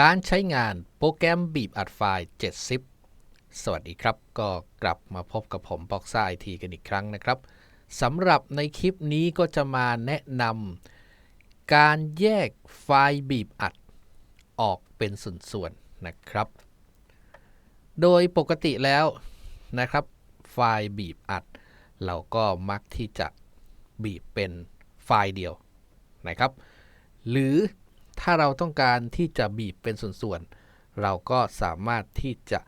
การใช้งานโปรแกรมบีบอัดไฟล์ 70 สวัสดีครับ ก็กลับมาพบกับผมบ็อกซ่าไอทีกันอีกครั้งนะครับสำหรับในคลิปนี้ก็จะมาแนะนำการแยกไฟล์บีบอัดออกเป็นส่วนๆนะครับ โดยปกติแล้วนะครับ ไฟล์บีบอัด เราก็มักที่จะบีบเป็นไฟล์เดียวนะครับ หรือ ถ้าเราต้องการที่จะบีบเป็นส่วนๆ เราก็สามารถที่จะ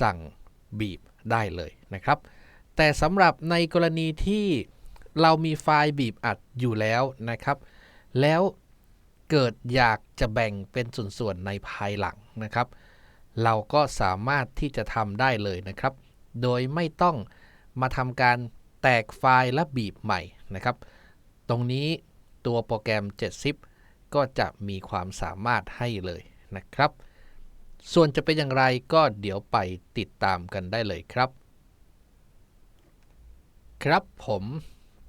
สั่งบีบได้เลยนะครับ แต่สำหรับในกรณีที่เรามีไฟล์บีบอัดอยู่แล้วนะครับ แล้วเกิดอยากจะแบ่งเป็นส่วนๆ ในภายหลังนะครับ เราก็สามารถที่จะทำได้เลยนะครับ โดยไม่ต้องมาทำการแตกไฟล์และบีบใหม่นะครับ ตรงนี้ตัวโปรแกรม70 ก็จะมีความสามารถให้เลยนะครับ ส่วนจะเป็นอย่างไรก็เดี๋ยวไปติดตามกันได้เลยครับ ครับผม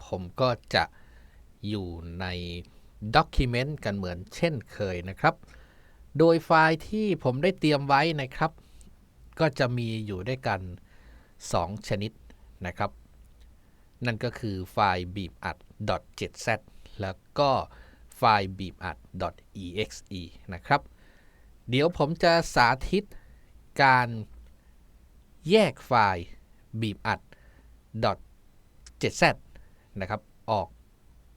ผมก็จะอยู่ใน Document กันเหมือนเช่นเคยนะครับ โดยไฟล์ที่ผมได้เตรียมไว้นะครับ ก็จะมีอยู่ด้วยกัน 2 ชนิดนะครับ นั่นก็คือไฟล์บีบอัด .7z แล้วก็ ไฟล์บีบอัด .exe นะครับ เดี๋ยวผมจะสาธิตการแยกไฟล์บีบอัด .7z นะครับ ออก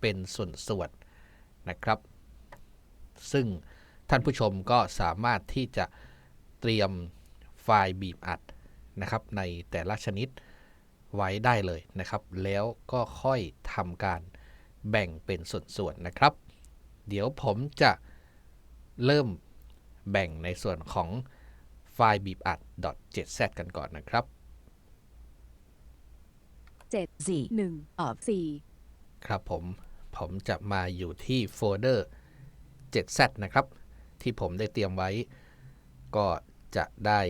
เป็นส่วนๆนะครับ ซึ่งท่านผู้ชมก็สามารถที่จะเตรียมไฟล์บีบอัดนะครับในแต่ละชนิดไว้ได้เลยนะครับ แล้วก็ค่อยทำการแบ่งเป็นส่วนๆนะครับ เดี๋ยวผมจะเริ่มแบ่งในส่วนของไฟล์บีบอัด .7z กันก่อนนะครับเจ็ด Z หนึ่ง of สี่ครับผม ผมจะมาอยู่ที่โฟลเดอร์ 7z นะครับ ที่ผมได้เตรียมไว้ ก็จะได้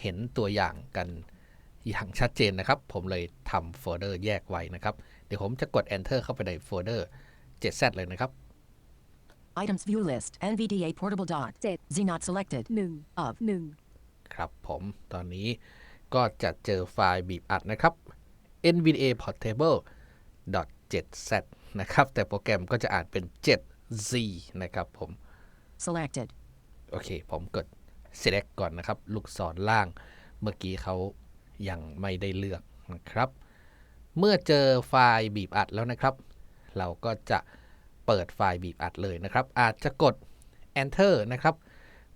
เห็นตัวอย่างกันอย่างชัดเจนนะครับ ผมเลยทำโฟลเดอร์แยกไว้นะครับ เดี๋ยวผมจะกด enter เข้าไปในโฟลเดอร์ 7z เลยนะครับ items view list NVDA portable dot เจ็ด Z not selected หนึ่ง of หนึ่งครับผมตอนนี้ก็จะเจอไฟล์บีบอัดนะครับ NVDA portable .7z นะครับ แต่โปรแกรมก็จะอ่านเป็น 7z นะครับผม selected โอเค ผมกด select ก่อนนะครับ ลูกศรล่าง เมื่อกี้เขายังไม่ได้เลือกนะครับ เมื่อเจอไฟล์บีบอัดแล้วนะครับ เราก็จะ เปิดไฟล์บีบอัดเลยนะครับ อาจจะกด enter นะครับ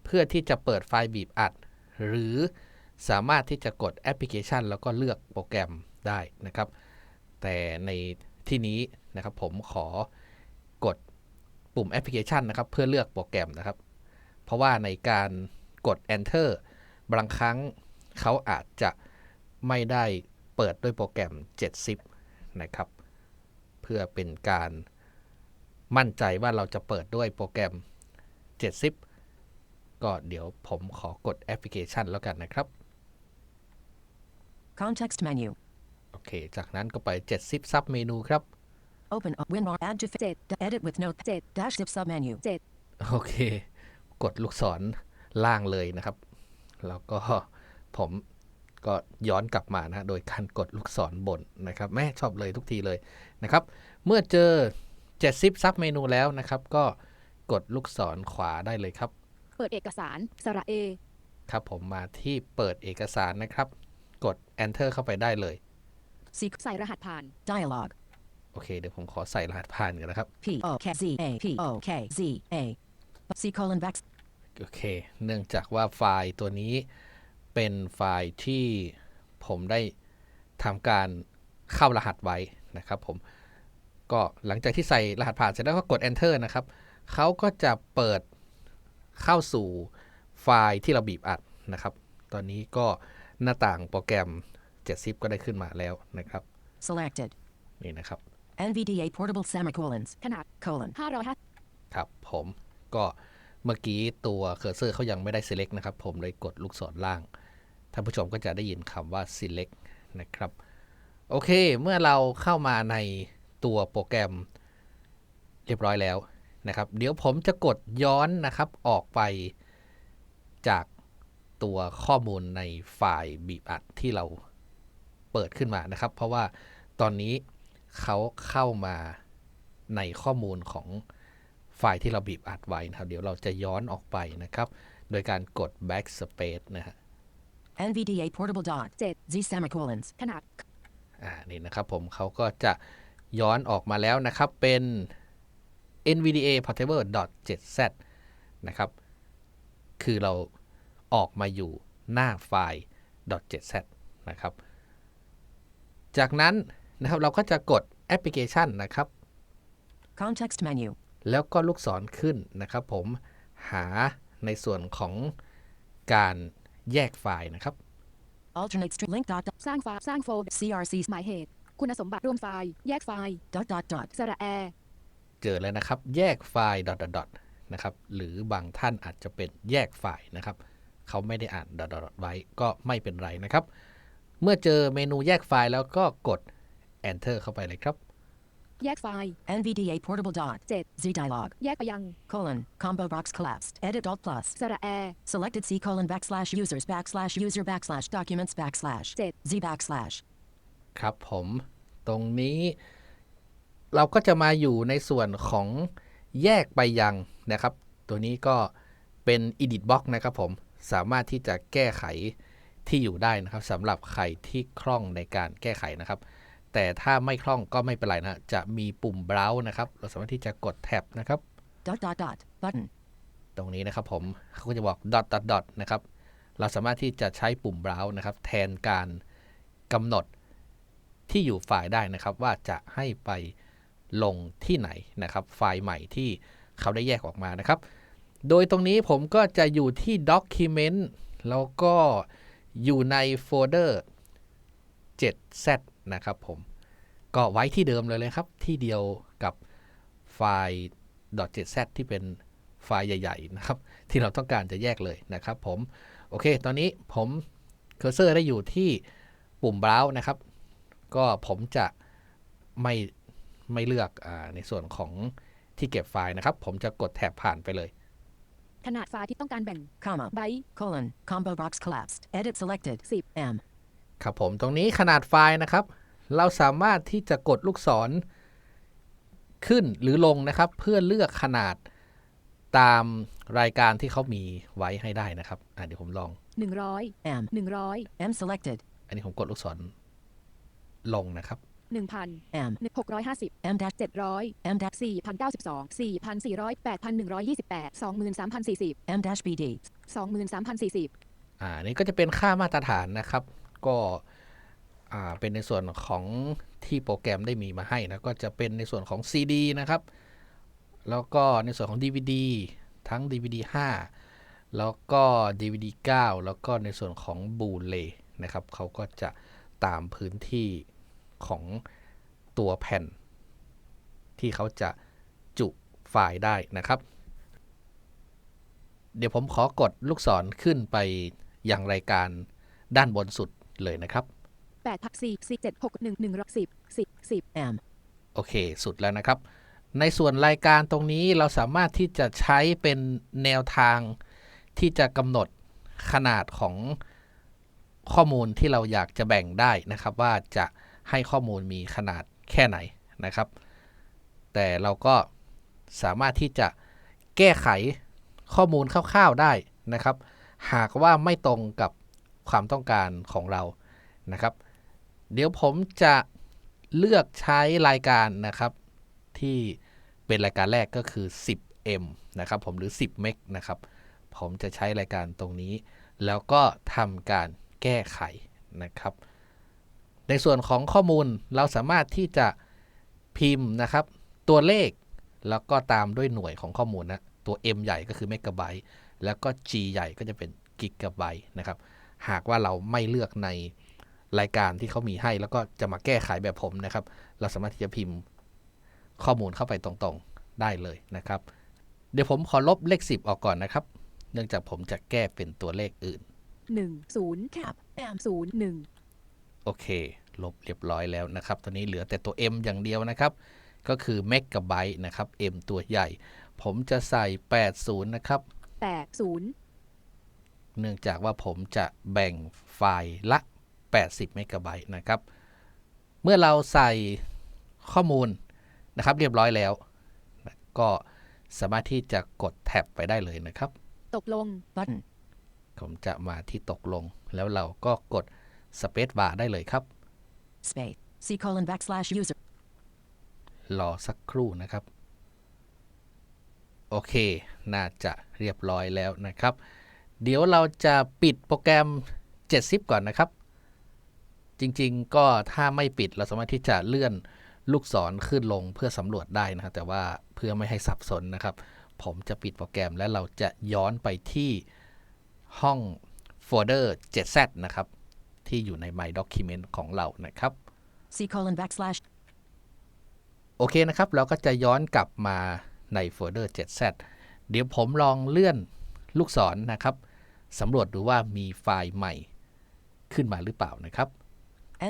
เพื่อที่จะเปิดไฟล์บีบอัด หรือสามารถที่จะกดแอปพลิเคชัน แล้วก็เลือกโปรแกรมได้นะครับ แต่ในที่นี้นะครับผมขอกดปุ่มแอปพลิเคชันนะครับเพื่อเลือกโปรแกรมนะครับ เพราะว่าในการกด enter บางครั้งเขาอาจจะไม่ได้เปิดด้วยโปรแกรม 70 นะครับ เพื่อเป็นการ มั่นใจว่าเราจะเปิดด้วยโปรแกรม 70 ก็เดี๋ยวผมขอกดแอปพลิเคชันแล้วกันนะครับ context menu โอเค จากนั้นก็ไป 70 ซับเมนูครับ open a WinRAR add to fit Jet. edit with note เจ็ด dash zip sub menu เจ็ดโอเค กดลูกศรล่างเลยนะครับ แล้วก็ผมก็ย้อนกลับมานะ โดยการกดลูกศรบนนะครับ แม่ชอบเลยทุกทีเลยนะครับ เมื่อเจอ 70 ซับเมนูแล้วนะครับ ก็กดลูกศรขวาได้เลยครับ เปิดเอกสารสระเอ ครับผมมาที่เปิดเอกสารนะครับ กด enter เข้าไปได้เลย seek ใส่รหัสผ่าน dialog โอเค เดี๋ยวผมขอใส่รหัสผ่านกันนะครับ P O K Z A P O K Z A C colon back โอเค เนื่องจากว่าไฟล์ตัวนี้เป็นไฟล์ที่ผมได้ทำการเข้ารหัสไว้นะครับผม ก็หลังจากที่ใส่รหัสผ่านเสร็จแล้วก็กด enter นะครับเขาก็จะเปิดเข้าสู่ไฟล์ที่เราบีบอัดนะครับ ตอนนี้ก็หน้าต่างโปรแกรม70ก็ได้ขึ้นมาแล้วนะครับ selected นี่นะครับ NVDA portable semicolons ขนาด colon ห้าร้อยห้าครับผมก็เมื่อกี้ตัวเคอร์เซอร์เขายังไม่ได้ select นะครับ ผมเลยกดลูกศรล่างท่านผู้ชมก็จะได้ยินคำว่า select นะครับ โอเค เมื่อเราเข้ามาใน ตัวโปรแกรมเรียบร้อยแล้วนะครับ เดี๋ยวผมจะกดย้อนนะครับออกไปจากตัวข้อมูลในไฟล์บีบอัดที่เราเปิดขึ้นมานะครับ เพราะว่าตอนนี้เขาเข้ามาในข้อมูลของไฟล์ที่เราบีบอัดไว้นะครับ เดี๋ยวเราจะย้อนออกไปนะครับ โดยการกด backspace นะฮะ NVDA portable dot. 7 Z semicolons. ขนาดอ่านี่นะครับผมเขาก็จะ ย้อนออกมาแล้วนะครับเป็น NVDA portable 7z นะครับ คือเราออกมาอยู่หน้าไฟล์ 7z นะครับ จากนั้นนะครับเราก็จะกดแอปพลิเคชันนะครับ Context menu. แล้วก็ลูกศรขึ้นนะครับ ผมหาในส่วนของการแยกไฟล์นะครับ Alternate string link dot dot. สร้างไฟล์สร้างโฟลเดอร์ CRC หมายเหตุ คุณสมบัติรวมไฟล์ แยกไฟล์ dot dot dot. สระแอเจอแล้วนะครับ แยกไฟล์ dot dot dot นะครับ หรือบางท่านอาจจะเป็นแยกไฟล์นะครับ เขาไม่ได้อ่าน dot dot dot ไว้ก็ไม่เป็นไรนะครับ เมื่อเจอเมนูแยกไฟล์แล้วก็กด enter เข้าไปเลยครับ แยกไฟล์ NVDA portable dot. 7 Z dialog. แยกไปยัง Colon. Combo box collapsed. Edit alt plus. สระแอ Selected C colon backslash users backslash user backslash documents backslash. Jet. Z backslash. ครับผมตรงนี้เราก็จะมาอยู่ในส่วนของแยกไปยังนะครับ ตัวนี้ก็เป็น edit box นะครับผมสามารถที่จะแก้ไขที่อยู่ได้นะครับสำหรับใครที่คล่องในการแก้ไขนะครับ แต่ถ้าไม่คล่องก็ไม่เป็นไรนะจะมีปุ่ม browse นะครับ เราสามารถที่จะกดแท็บนะครับ Dot dot dot. Button. ตรงนี้นะครับผมเขาก็จะบอก dot dot dot นะครับ เราสามารถที่จะใช้ปุ่ม browse นะครับ แทนการกำหนด ที่อยู่ไฟล์ได้นะครับ ว่าจะให้ไปลงที่ไหนนะครับ ไฟล์ใหม่ที่เขาได้แยกออกมานะครับ โดยตรงนี้ผมก็จะอยู่ที่ document แล้วก็อยู่ในโฟลเดอร์ 7z นะครับผมก็ไว้ที่เดิมเลยเลยครับ ที่เดียวกับไฟล์ .7z ที่เป็นไฟล์ใหญ่ ๆ นะครับ ที่เราต้องการจะแยกเลยนะครับผม โอเค ตอนนี้ผมเคอร์เซอร์ได้อยู่ที่ปุ่ม browse นะครับ ก็ผมจะไม่ไม่เลือกอาในส่วนของที่เก็บไฟล์นะครับ ผมจะกดแท็บผ่านไปเลย ขนาดไฟล์ที่ต้องการแบ่ง Comma. ไบต์ Colon. Combo box collapsed. Edit selected. 10 M. ครับผมตรงนี้ขนาดไฟล์นะครับ เราสามารถที่จะกดลูกศรขึ้นหรือลงนะครับ เพื่อเลือกขนาดตามรายการที่เขามีไว้ให้ได้นะครับอะเดี๋ยวผมลอง 100 M. 100 M selected. อันนี้ผมกดลูกศร ลงนะครับ 1,000 M. 650 M dash 700 M dash 4,092 4,400 8,128 23,040 M dash BD. 23,040อ่านี่ก็จะเป็นค่ามาตรฐานนะครับ ก็อ่าเป็นในส่วนของที่โปรแกรมได้มีมาให้นะก็จะเป็นในส่วนของ CD นะครับ แล้วก็ในส่วนของ DVD ทั้ง DVD 5 แล้วก็ DVD 9 แล้วก็ในส่วนของบูเลนะครับเขาก็จะตามพื้นที่ ของตัวแผ่น ที่เขาจะจุไฟล์ได้นะครับ เดี๋ยวผมขอกดลูกศรขึ้นไปยังรายการด้านบนสุดเลยนะครับ8พัก4 4 7 6 1 1 10 10 10 M. โอเค สุดแล้วนะครับ ในส่วนรายการตรงนี้เราสามารถที่จะใช้เป็นแนวทางที่จะกำหนดขนาดของข้อมูลที่เราอยากจะแบ่งได้นะครับ ว่าจะ ให้ข้อมูลมีขนาดแค่ไหนนะครับ แต่เราก็สามารถที่จะแก้ไขข้อมูลคร่าวๆได้นะครับ หากว่าไม่ตรงกับความต้องการของเรานะครับ เดี๋ยวผมจะเลือกใช้รายการนะครับ ที่เป็นรายการแรกก็คือ 10M นะครับผมหรือ 10เมกนะครับ ผมจะใช้รายการตรงนี้ แล้วก็ทำการแก้ไขนะครับ ในส่วนของข้อมูลเราสามารถที่จะพิมพ์นะครับ ตัวเลขแล้วก็ตามด้วยหน่วยของข้อมูลนะตัว M ใหญ่ก็คือเมกะไบต์แล้วก็ G ใหญ่ก็จะเป็นกิกะไบต์นะครับหากว่าเราไม่เลือกในรายการที่เขามีให้ แล้วก็จะมาแก้ไขแบบผมนะครับ เราสามารถที่จะพิมพ์ข้อมูลเข้าไปตรงๆได้เลยนะครับ เดี๋ยวผมขอลบเลข 10 ออกก่อนนะครับ เนื่องจากผมจะแก้เป็นตัวเลขอื่น 1 0 Cap. M. 0 1 โอเค ลบเรียบร้อยแล้วนะครับ ตอนนี้เหลือแต่ตัว M อย่างเดียวนะครับ ก็คือเมกะไบต์นะครับ M ตัวใหญ่ ผมจะใส่ 80 นะครับแปดศูนย์เนื่องจากว่าผมจะแบ่งไฟล์ละ 80 เมกะไบต์นะครับ เมื่อเราใส่ข้อมูลนะครับ เรียบร้อยแล้ว ก็สามารถที่จะกดแท็บไปได้เลยนะครับ ตกลง Button. ผมจะมาที่ตกลงแล้วเราก็กด Space Bar ได้เลยครับ Space. C colon backslash user. รอสักครู่นะครับ โอเค น่าจะเรียบร้อยแล้วนะครับ เดี๋ยวเราจะปิดโปรแกรม 70 ก่อนนะครับ จริงๆ ก็ถ้าไม่ปิดเราสามารถที่จะเลื่อนลูกศรขึ้นลงเพื่อสำรวจได้นะครับ แต่ว่าเพื่อไม่ให้สับสนนะครับ ผมจะปิดโปรแกรมและเราจะย้อนไปที่ห้องโฟลเดอร์ 7z นะครับ ที่อยู่ใน My Document ของเรานะครับ C colon backslash โอเคนะครับ เราก็จะย้อนกลับมาในโฟลเดอร์ 7z เดี๋ยวผมลองเลื่อนลูกศรนะครับสำรวจดูว่ามีไฟล์ใหม่ขึ้นมาหรือเปล่านะครับ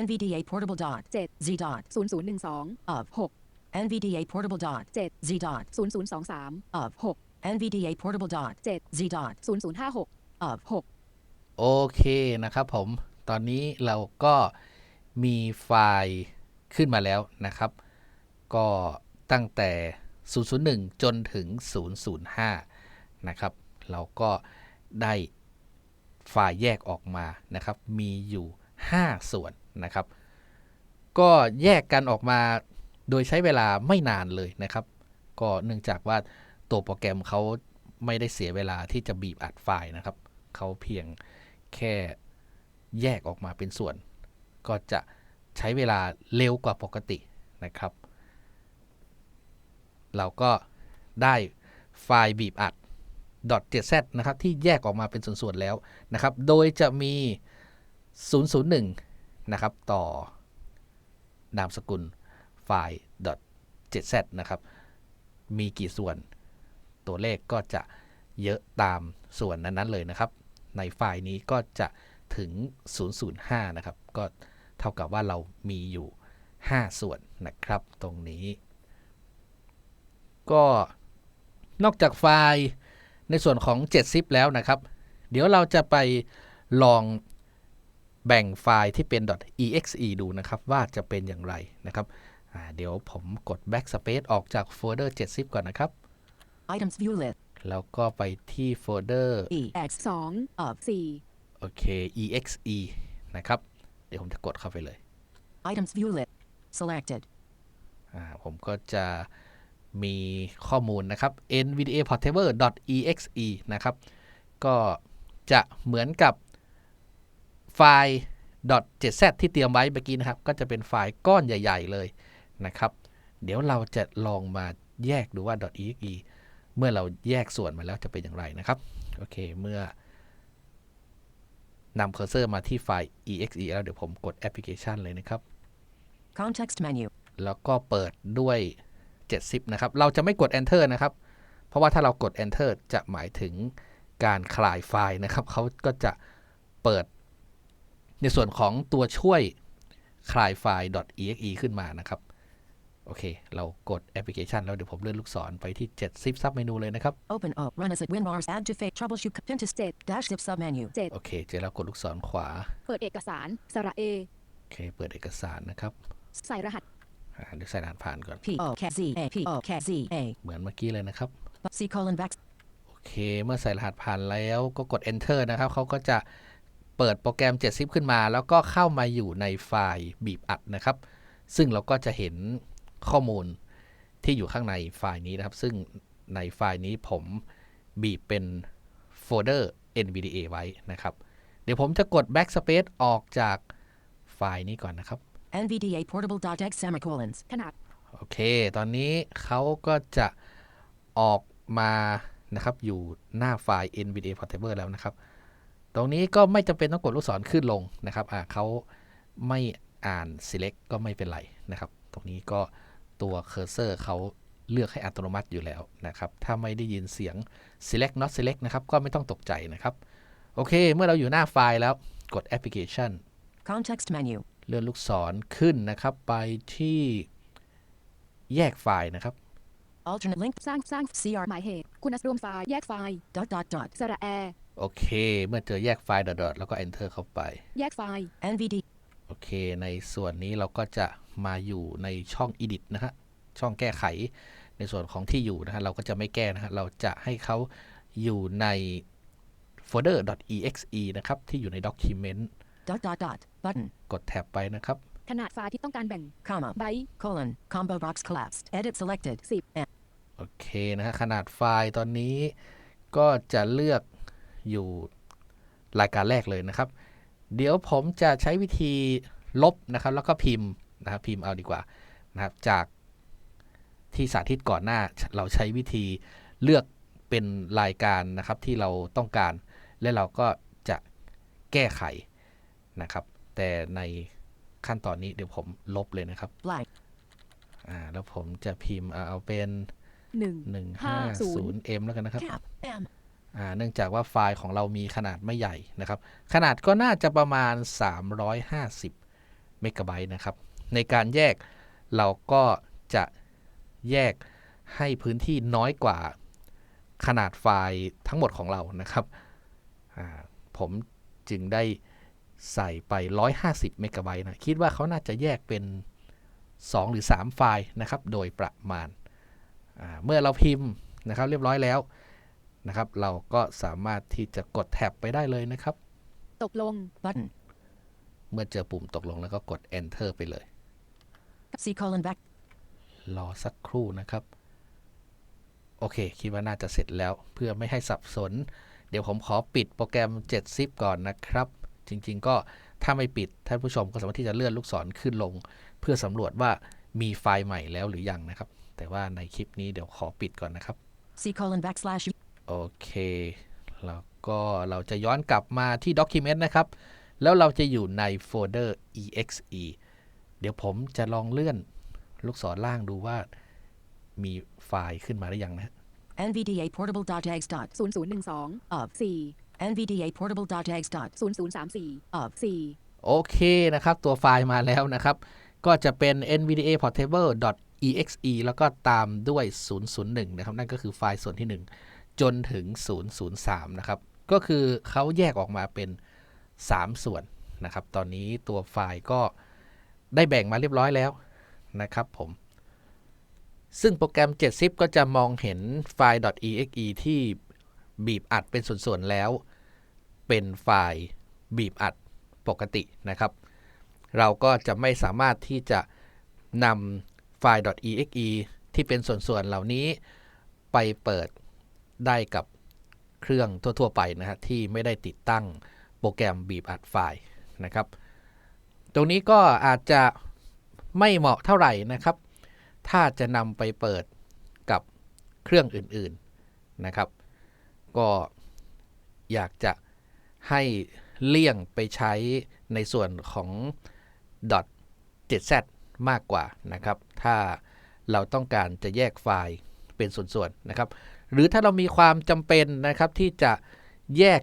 NVDA portable dot เจ็ด Z dot ศูนย์ศูนย์หนึ่งสอง of หก NVDA portable dot เจ็ด Z dot ศูนย์ศูนย์สองสาม of หก NVDA portable dot เจ็ด Z dot ศูนย์ศูนย์ห้าหก of หกโอเคนะครับผม ตอนนี้เราก็มีไฟล์ขึ้นมาแล้วนะครับ ก็ตั้งแต่ 001 จนถึง 005 นะครับ เราก็ได้ไฟล์แยกออกมานะครับ มีอยู่ 5 ส่วนนะครับ ก็แยกกันออกมาโดยใช้เวลาไม่นานเลยนะครับ ก็เนื่องจากว่าตัวโปรแกรมเขาไม่ได้เสียเวลาที่จะบีบอัดไฟล์นะครับ เขาเพียงแค่ แยกออกมาเป็นส่วน ก็จะใช้เวลาเร็วกว่าปกตินะครับ เราก็ได้ไฟล์บีบอัด .jz นะครับที่แยกออกมาเป็นส่วนๆแล้วนะครับ โดยจะมี 001 นะครับ ต่อนามสกุลไฟล์ .jz นะครับ มีกี่ส่วน ตัวเลขก็จะเยอะตามส่วนนั้นๆเลยนะครับ ในไฟล์นี้ก็จะ ถึง 005 นะครับ ก็เท่ากับว่าเรามีอยู่ 5 ส่วนนะครับตรงนี้ ก็นอกจากไฟล์ในส่วนของ 7zip แล้วนะครับ เดี๋ยวเราจะไปลองแบ่งไฟล์ที่เป็น .exe ดูนะครับว่าจะเป็นอย่างไรนะครับอ่าเดี๋ยวผมกด backspace ออกจากโฟลเดอร์ 7zip ก่อนนะครับ items view list แล้วก็ไปที่โฟลเดอร์ E X สอง of สี่ โอเค exe นะครับ เดี๋ยวผมจะกดเข้าไปเลย items view list selected อ่าผมก็จะมีข้อมูลนะครับ nvda portable exe นะครับ ก็จะเหมือนกับไฟล์ .jz ที่เตรียมไว้เมื่อกี้นะครับ ก็จะเป็นไฟล์ก้อนใหญ่ ๆ เลยนะครับ เดี๋ยวเราจะลองมาแยกดูว่า .exe เมื่อเราแยกส่วนมาแล้วจะเป็นอย่างไรนะครับ โอเค เมื่อ นำเคอร์เซอร์มาที่ไฟล์ exe แล้วเดี๋ยวผมกดแอปพลิเคชันเลยนะครับ context menu แล้วก็เปิดด้วย 70 นะครับ เราจะไม่กด enter นะครับ เพราะว่าถ้าเรากด enter จะหมายถึงการคลายไฟล์นะครับ เขาก็จะเปิดในส่วนของตัวช่วยคลายไฟล์ .exe ขึ้นมานะครับ โอเค เรากดแอปพลิเคชันแล้วเดี๋ยวผมเลื่อนลูกศรไปที่70ซับเมนูเลยนะครับ open up run as it winbars add to fake troubleshoot pin to state dash zip submenu เจ็ดโอเค เจอแล้วกดลูกศรขวา เปิดเอกสารสระเอโอเค เปิดเอกสารนะครับ ใส่รหัสอ่าเดี๋ยวใส่รหัสผ่านก่อน P O K Z A P O K Z A เหมือนเมื่อกี้เลยนะครับ C colon back โอเค เมื่อใส่รหัสผ่านแล้วก็กด enter นะครับเขาก็จะเปิดโปรแกรม70ขึ้นมา แล้วก็เข้ามาอยู่ในไฟล์บีบอัดนะครับ ซึ่งเราก็จะเห็น ข้อมูลที่อยู่ข้างในไฟล์นี้นะครับ ซึ่งในไฟล์นี้ผมบีบเป็นโฟลเดอร์ NVDA ไว้นะครับ เดี๋ยวผมจะกด backspace ออกจากไฟล์นี้ก่อนนะครับ NVDA portable dot X semicolons ขนาดโอเค ตอนนี้เขาก็จะออกมานะครับ อยู่หน้าไฟล์ NVDA Portable แล้วนะครับ ตรงนี้ก็ไม่จำเป็นต้องกดลูกศรขึ้นลงนะครับ อ่าเขาไม่อ่าน select ก็ไม่เป็นไรนะครับ ตรงนี้ก็ ตัวเคอร์เซอร์เขาเลือกให้อัตโนมัติอยู่แล้วนะครับ ถ้าไม่ได้ยินเสียง select not select นะครับ ก็ไม่ต้องตกใจนะครับ โอเค เมื่อเราอยู่หน้าไฟล์แล้วกด application context menu เลื่อนลูกศรขึ้นนะครับ ไปที่แยกไฟล์นะครับ Alternate link. สร้างสร้าง CR. หมายเหตุ คุณสมรวมไฟล์ แยกไฟล์ Dot dot dot. สระแอโอเค เมื่อเจอแยกไฟล์ dot ๆแล้วก็ enter เข้าไป แยกไฟล์ NVD. โอเค ในส่วนนี้เราก็จะ มาอยู่ในช่อง edit นะฮะช่องแก้ไขในส่วนของที่อยู่นะฮะเราก็จะไม่แก้นะฮะเราจะให้เขาอยู่ในโฟลเดอร์ .exe นะครับ ที่อยู่ใน document Dot dot dot. Button. กดแท็บไปนะครับ ขนาดไฟล์ที่ต้องการแบ่ง Comma. ไบต์ Colon. Combo box collapsed. Edit selected. 10โอเคนะฮะขนาดไฟล์ตอนนี้ก็จะเลือกอยู่รายการแรกเลยนะครับ เดี๋ยวผมจะใช้วิธีลบนะครับ แล้วก็พิมพ์ นะครับพิมพ์เอาดีกว่านะครับจากที่สาธิตก่อนหน้าเราใช้วิธีเลือกเป็นรายการนะครับที่เราต้องการ และเราก็จะแก้ไขนะครับ แต่ในขั้นตอนนี้เดี๋ยวผมลบเลยนะครับ Blank. อ่าแล้วผมจะพิมพ์เอาเอาเป็น1 150m แล้วกันนะครับ Cap. M. อ่าเนื่องจากว่าไฟล์ของเรามีขนาดไม่ใหญ่นะครับ ขนาดก็น่าจะประมาณ 350 เมกะไบต์นะครับ ในการแยกเราก็จะแยกให้พื้นที่น้อยกว่าขนาดไฟล์ทั้งหมดของเรานะครับอ่าผมจึงได้ใส่ไป 150 เมกะไบต์นะ คิดว่าเขาน่าจะแยกเป็น 2 หรือ 3 ไฟล์นะครับ โดยประมาณอ่าเมื่อเราพิมพ์นะครับเรียบร้อยแล้วนะครับ เราก็สามารถที่จะกดแท็บไปได้เลยนะครับ ตกลง Button. เมื่อเจอปุ่มตกลงแล้วก็กด enter ไปเลย C colon back. รอสักครู่นะครับ โอเค คิดว่าน่าจะเสร็จแล้วเพื่อไม่ให้สับสน เดี๋ยวผมขอปิดโปรแกรม7 zip ก่อนนะครับ จริง ๆ ก็ถ้าไม่ปิด ท่านผู้ชมก็สามารถที่จะเลื่อนลูกศรขึ้นลง เพื่อสำรวจว่ามีไฟล์ใหม่แล้วหรือยังนะครับ แต่ว่าในคลิปนี้เดี๋ยวขอปิดก่อนนะครับ C colon backslash. โอเค แล้วก็เราจะย้อนกลับมาที่ Document นะครับ แล้วเราจะอยู่ในโฟลเดอร์ exe เดี๋ยวผมจะลองเลื่อนลูกศรล่างดูว่ามีไฟล์ขึ้นมาหรือยังนะ NVDA portable dot exe dot. 0012 Of. 4 NVDA portable dot exe dot. 0034 Of. 4โอเคนะครับ ตัวไฟล์มาแล้วนะครับ ก็จะเป็น nvda portable exe แล้วก็ตามด้วย 001 นะครับ นั่นก็คือไฟล์ส่วนที่ 1 จนถึง 003 นะครับ ก็คือเขาแยกออกมาเป็น 3 ส่วนนะครับ ตอนนี้ตัวไฟล์ก็ ได้แบ่งมาเรียบร้อยแล้วนะครับผม ซึ่งโปรแกรม 7zip ก็จะมองเห็นไฟล์ .exe ที่บีบอัดเป็นส่วนๆแล้ว เป็นไฟล์บีบอัดปกตินะครับ เราก็จะไม่สามารถที่จะนำไฟล์ .exe ที่เป็นส่วนๆเหล่านี้ไปเปิดได้กับเครื่องทั่วๆไปนะฮะที่ไม่ได้ติดตั้งโปรแกรมบีบอัดไฟล์นะครับ ตรงนี้ก็อาจจะไม่เหมาะเท่าไหร่นะครับ ถ้าจะนำไปเปิดกับเครื่องอื่นๆนะครับ ก็อยากจะให้เลี่ยงไปใช้ในส่วนของ .7z มากกว่านะครับ ถ้าเราต้องการจะแยกไฟล์เป็นส่วนๆนะครับ หรือถ้าเรามีความจำเป็นนะครับที่จะแยก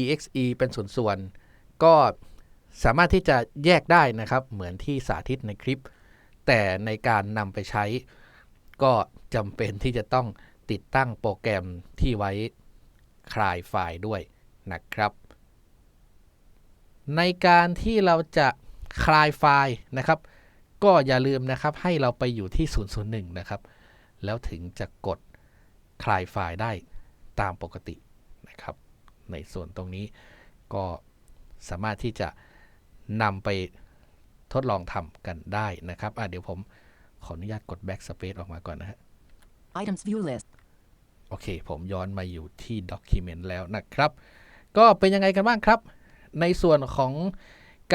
.exe เป็นส่วนๆก็ สามารถที่จะแยกได้นะครับ เหมือนที่สาธิตในคลิป แต่ในการนำไปใช้ ก็จำเป็นที่จะต้องติดตั้งโปรแกรมที่ไว้คลายไฟล์ด้วยนะครับ ในการที่เราจะคลายไฟล์นะครับ ก็อย่าลืมนะครับให้เราไปอยู่ที่ 001 นะครับ แล้วถึงจะกดคลายไฟล์ได้ตามปกตินะครับ ในส่วนตรงนี้ก็สามารถที่จะ นำไปทดลองทำกันได้นะครับอะเดี๋ยวผมขออนุญาตกด backspace ออกมาก่อนนะฮะ Items view list. โอเค ผมย้อนมาอยู่ที่ Document แล้วนะครับ ก็เป็นยังไงกันบ้างครับ ในส่วนของ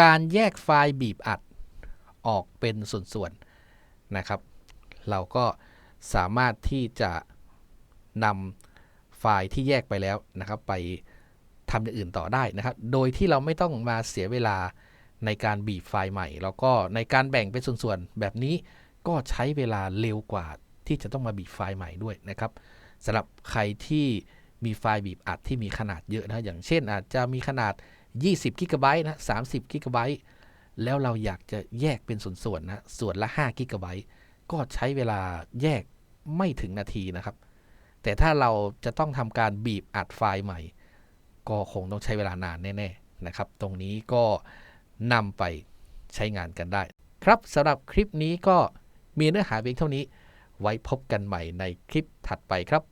การแยกไฟล์บีบอัดออกเป็นส่วนๆนะครับ เราก็สามารถที่จะนำไฟล์ที่แยกไปแล้วนะครับ ไปทำอย่างอื่นต่อได้นะครับ โดยที่เราไม่ต้องมาเสียเวลา ในการบีบไฟล์ใหม่ แล้วก็ในการแบ่งเป็นส่วนๆ แบบนี้ก็ใช้เวลาเร็วกว่าที่จะต้องมาบีบไฟล์ใหม่ด้วยนะครับสำหรับใครที่มีไฟล์บีบอัดที่มีขนาดเยอะนะอย่างเช่นอาจจะมีขนาด 20กิกะไบต์นะ30กิกะไบต์แล้วเราอยากจะแยกเป็นส่วนๆนะส่วนละ5กิกะไบต์ก็ใช้เวลาแยกไม่ถึงนาทีนะครับ แต่ถ้าเราจะต้องทำการบีบอัดไฟล์ใหม่ ก็คงต้องใช้เวลานานแน่ๆนะครับ ตรงนี้ก็ นำไปใช้งานกันได้ ครับสำหรับคลิปนี้ก็มีเนื้อหาเพียงเท่านี้ ไว้พบกันใหม่ในคลิปถัดไปครับ